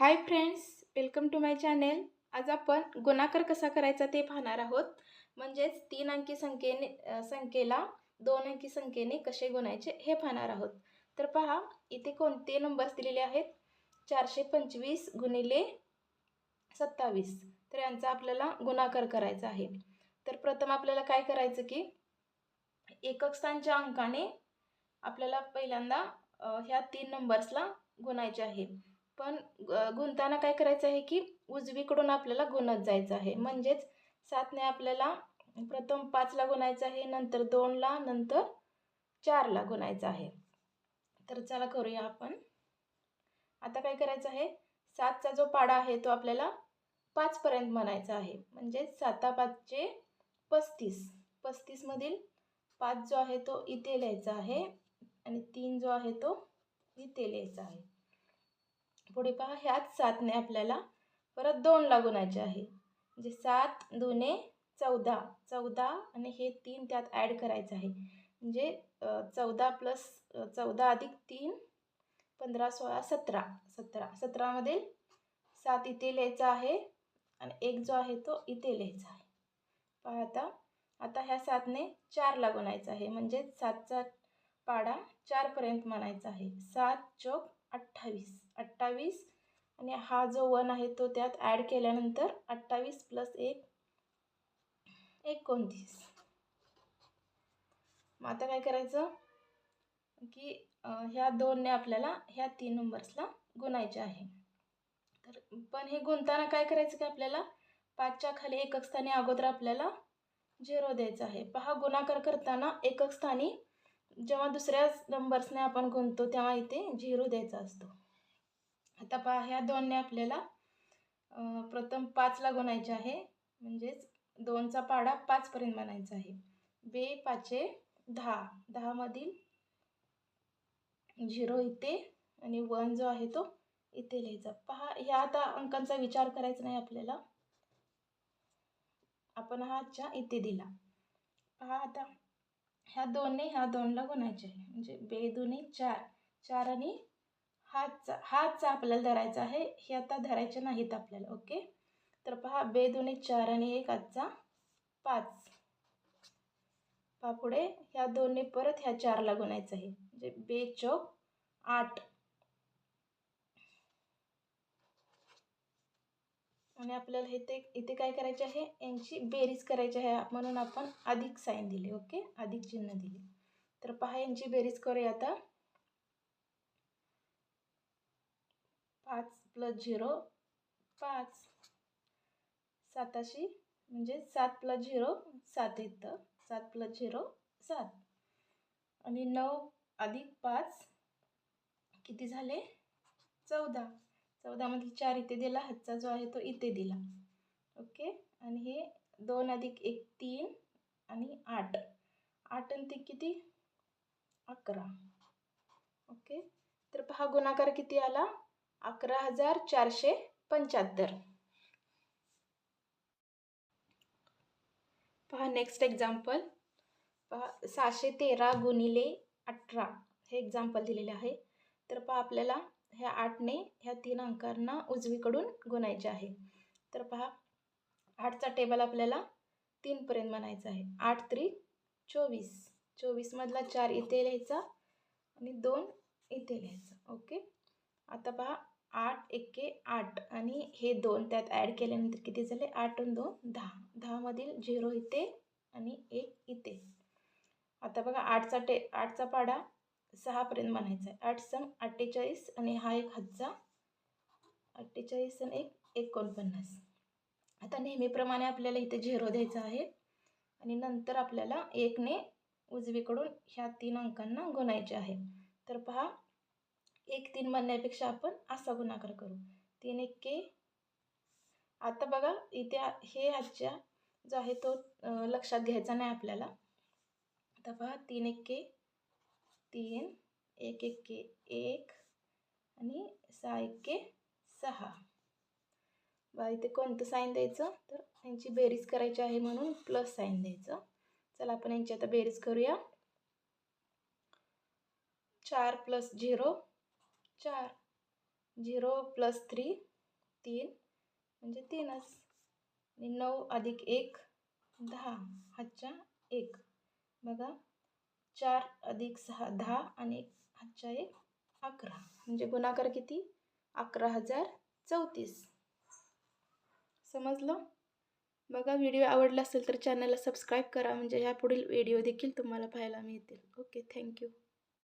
Hi friends welcome to my channel आज आपण गुणाकार कसा करायचा ते पाहणार आहोत. म्हणजेच तीन अंकी संख्येने संख्येला दोन अंकी संख्येने कसे गुणायचे हे पाहणार आहोत. तर पहा इथे कोणते नंबर्स दिलेले आहेत? चारशे पंचवीस गुणिले सत्तावीस. तर यांचा आपल्याला गुणाकार करायचा आहे. तर प्रथम आपल्याला काय करायचं की एकक स्थानच्या अंकाने आपल्याला पहिल्यांदा ह्या तीन नंबर्सला गुणायचे आहे. पण ग- गुंताना काय करायचं आहे की उजवीकडून आपल्याला गुणत जायचं आहे. म्हणजेच सातने आपल्याला प्रथम पाचला गुणायचं आहे नंतर दोनला नंतर चारला गुणायचं आहे. तर चला करूया आपण. आता काय करायचं आहे? सातचा जो पाडा आहे तो आपल्याला पाचपर्यंत म्हणायचा आहे. म्हणजे साता पाचचे पस्तीस. पस्तीसमधील पाच जो आहे तो इथे लिहायचा आहे. आणि तीन जो आहे तो इथे लिहायचा आहे. पुढे पहा ह्याच सातने आपल्याला परत दोन गुणायचे आहे. म्हणजे सात दोने चौदा. चौदा आणि हे तीन त्यात ॲड करायचं आहे. म्हणजे चौदा प्लस चौदा अधिक तीन पंधरा सोळा सतरा. सतरा. सतरामध्ये सात इथे लिहायचा आहे आणि एक जो आहे तो इथे लिहायचा आहे. पहा आता. आता ह्या सातने चार गुणायचं आहे. म्हणजे सातचा पाडा चारपर्यंत म्हणायचा आहे. सात चौक अठ्ठावीस. अठ्ठावीस. आणि हा जो वन आहे तो त्यात ॲड केल्यानंतर अठ्ठावीस प्लस एक एकोणतीस. मग आता काय करायचं? की ह्या दोनने आपल्याला ह्या तीन नंबर्सला गुणायचे आहे. तर पण हे गुंताना काय करायचं की आपल्याला पाचच्या खाली एकक स्थानी अगोदर आपल्याला झिरो द्यायचा आहे. पहा गुणाकार करताना एकक स्थानी जेव्हा दुसऱ्याच नंबर्सने आपण गुणतो तेव्हा इथे झिरो द्यायचा असतो. आता पहा ह्या दोनने आपल्याला प्रथम पाचला गुणायचे आहे. म्हणजेच दोनचा पाडा पाचपर्यंत बनायचा आहे. बे पाचे दहा. दहामधील झिरो इथे आणि वन जो आहे तो इथे लिहायचा. पहा ह्या आता अंकांचा विचार करायचा नाही आपल्याला. आपण हा आजच्या इथे दिला. पहा आता ह्या दोनने ह्या दोनला गुणायचे आहे. म्हणजे बे दोन्ही चार. चार आणि हातचा हातचा आपल्याला धरायचा आहे. हे आता धरायचे नाहीत आपल्याला ओके? तर पहा बे दोन्ही चार आणि एक आजचा पाच. पहा पुढे ह्या दोनने परत ह्या चारला गुणायचं आहे. म्हणजे बे चौक आठ. आणि आपल्याला इथे इथे काय करायचे आहे? यांची बेरीज करायची आहे म्हणून आपण अधिक साईन दिले ओके? अधिक चिन्ह दिले. तर पहा यांची बेरीज करूया आता. पाच प्लस झिरो पाच. साताशी म्हणजे सात प्लस झिरो सात येतं. सात प्लस झिरो सात. आणि नऊ अधिक पाच किती झाले? चौदा. चौदामधील चार इथे दिला हातचा जो आहे तो इथे दिला. ओके? आणि हे दोन अधिक एक तीन आणि आठ. आठ आणि ते किती? अकरा. ओके? तर पहा गुणाकार किती आला? अकरा हजार चारशे पंच्याहत्तर. पहा नेक्स्ट एक्झाम्पल पहा सहाशे तेरा गुणिले अठरा. हे एक्झाम्पल दिलेले आहे. तर पहा आपल्याला ह्या आठने ह्या तीन अंकांना उजवीकडून गुणायचे आहे. तर पहा आठचा टेबल आपल्याला तीनपर्यंत म्हणायचा आहे. आठ त्री चोवीस. चोवीसमधला चार इथे लिहायचा आणि दोन इथे लिहायचा. ओके आता पहा आठ एके आठ. आणि हे दोन त्यात ॲड केल्यानंतर किती झाले? आठ आणि दोन दहा. दहामधील झिरो इथे आणि एक इथे. आता बघा आठचा टे आठचा पाडा सहापर्यंत म्हणायचा आहे. आठ सम अठ्ठेचाळीस आणि हा एक हजार अठ्ठेचाळीस आणि एक एकोणपन्नास. आता नेहमीप्रमाणे आपल्याला इथे झिरो द्यायचा आहे. आणि नंतर आपल्याला एकने उजवीकडून ह्या तीन अंकांना गुणायचे आहे. तर पहा एक तीन म्हणण्यापेक्षा आपण असा गुणाकार करू. तीन एक्के आता बघा इथे हे आजच्या जो आहे तो लक्षात घ्यायचा नाही आपल्याला. आता पहा तीन एक्के तीन एक एक के एक आणि सहा एके सहा. बा इथे कोणतं साईन द्यायचं? तर यांची बेरीज करायची आहे म्हणून प्लस साईन द्यायचं. चला आपण यांची आता बेरीज करूया. चार प्लस झिरो चार. झिरो प्लस थ्री तीन. म्हणजे तीनच. आणि नऊ अधिक एक दहा. हातच्या एक. बघा. चार अधिक सहा दहा. आणि हातच्या एक अकरा. म्हणजे गुणाकार किती? अकरा हजार चौतीस. समजलं? बघा व्हिडिओ आवडला असेल तर चॅनलला सबस्क्राईब करा. म्हणजे ह्या पुढील व्हिडिओ देखील तुम्हाला पाहायला मिळतील. Okay thank you.